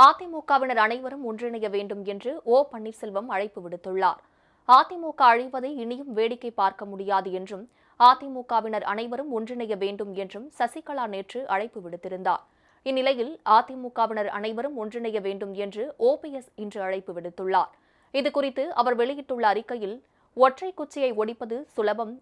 அதிமுகவினர் அனைவரும் ஒன்றிணைய வேண்டும் என்று ஓ பன்னீர்செல்வம் அழைப்பு விடுத்துள்ளார். அதிமுக அழிவதை இனியும் வேடிக்கை பார்க்க முடியாது என்றும் அதிமுகவினர் அனைவரும் ஒன்றிணைய வேண்டும் என்றும் சசிகலா நேற்று அழைப்பு விடுத்திருந்தார். இந்நிலையில் அதிமுகவினர் அனைவரும் ஒன்றிணைய வேண்டும் என்று ஓபிஎஸ் இன்று அழைப்பு விடுத்துள்ளார். இதுகுறித்து அவர் வெளியிட்டுள்ள அறிக்கையில் ஒற்றை குச்சியை ஒடிப்பது சுலபம்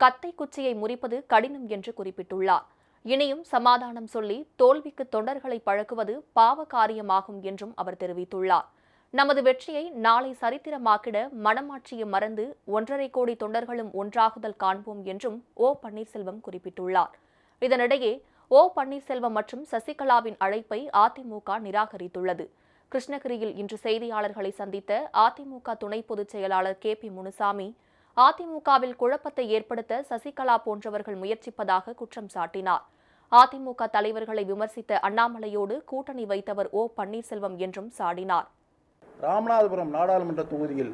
கத்தை குச்சியை முறிப்பது கடினம் என்று குறிப்பிட்டுள்ளார். இனியும் சமாதானம் சொல்லி தோல்விக்கு தொண்டர்களை பழக்குவது பாவ காரியமாகும் என்றும் அவர் தெரிவித்துள்ளார். நமது வெற்றியை நாளை சரித்திரமாக்கிட மனமாட்சியை மறந்து ஒன்றரை கோடி தொண்டர்களும் ஒன்றாகுதல் காண்போம் என்றும் ஓ பன்னீர்செல்வம் குறிப்பிட்டுள்ளார். இதனிடையே ஓ பன்னீர்செல்வம் மற்றும் சசிகலாவின் அழைப்பை அதிமுக நிராகரித்துள்ளது. கிருஷ்ணகிரியில் இன்று செய்தியாளர்களை சந்தித்த அதிமுக துணை பொதுச் செயலாளர் கே பி முனுசாமி அதிமுகவில் குழப்பத்தை ஏற்படுத்த சசிகலா போன்றவர்கள் முயற்சிப்பதாக குற்றம் சாட்டினார். அதிமுக தலைவர்களை விமர்சித்த அண்ணாமலையோடு கூட்டணி வைத்தவர் ஓ பன்னீர்செல்வம் என்றும் சாடினார். ராமநாதபுரம் நாடாளுமன்ற தொகுதியில்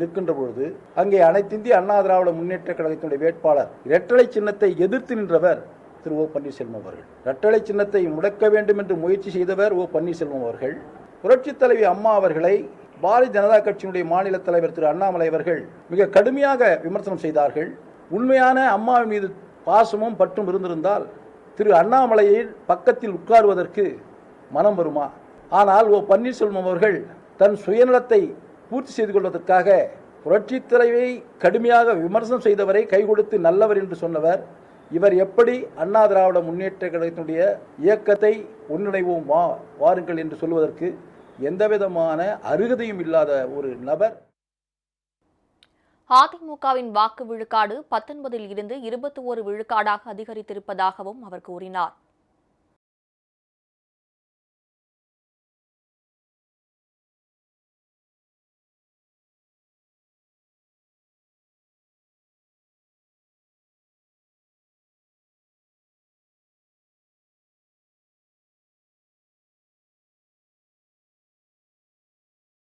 நிற்கின்ற பொழுது அங்கே அனைத்திந்திய அண்ணா திராவிட முன்னேற்ற கழகத்தினுடைய வேட்பாளர் இரட்டலை சின்னத்தை எதிர்த்து நின்றவர் திரு ஓ பன்னீர்செல்வம் அவர்கள். இரட்டலை சின்னத்தை முடக்க வேண்டும் என்று முயற்சி செய்தவர் ஓ பன்னீர்செல்வம் அவர்கள். புரட்சித் தலைவி அம்மா அவர்களை பாரதிய ஜனதா கட்சியினுடைய மாநில தலைவர் திரு அண்ணாமலை அவர்கள் மிக கடுமையாக விமர்சனம் செய்தார்கள். உண்மையான அம்மாவின் மீது பாசமும் பற்றும் இருந்திருந்தால் திரு அண்ணாமலையை பக்கத்தில் உட்காருவதற்கு மனம் வருமா? ஆனால் ஓ பன்னீர்செல்வம் அவர்கள் தன் சுயநலத்தை பூர்த்தி செய்து கொள்வதற்காக புரட்சித் தலைவை கடுமையாக விமர்சனம் செய்தவரை கை கொடுத்து நல்லவர் என்று சொன்னவர். இவர் எப்படி அண்ணா திராவிட முன்னேற்ற கழகத்தினுடைய இயக்கத்தை ஒன்றிணைவோம் வா வாருங்கள் என்று சொல்வதற்கு எந்தவிதமான அருகதையும் இல்லாத ஒரு நபர். அதிமுகவின் வாக்கு விழுக்காடு பத்தொன்பதில் இருந்து இருபத்தி ஒரு விழுக்காடாக அதிகரித்திருப்பதாகவும் அவர் கூறினார்.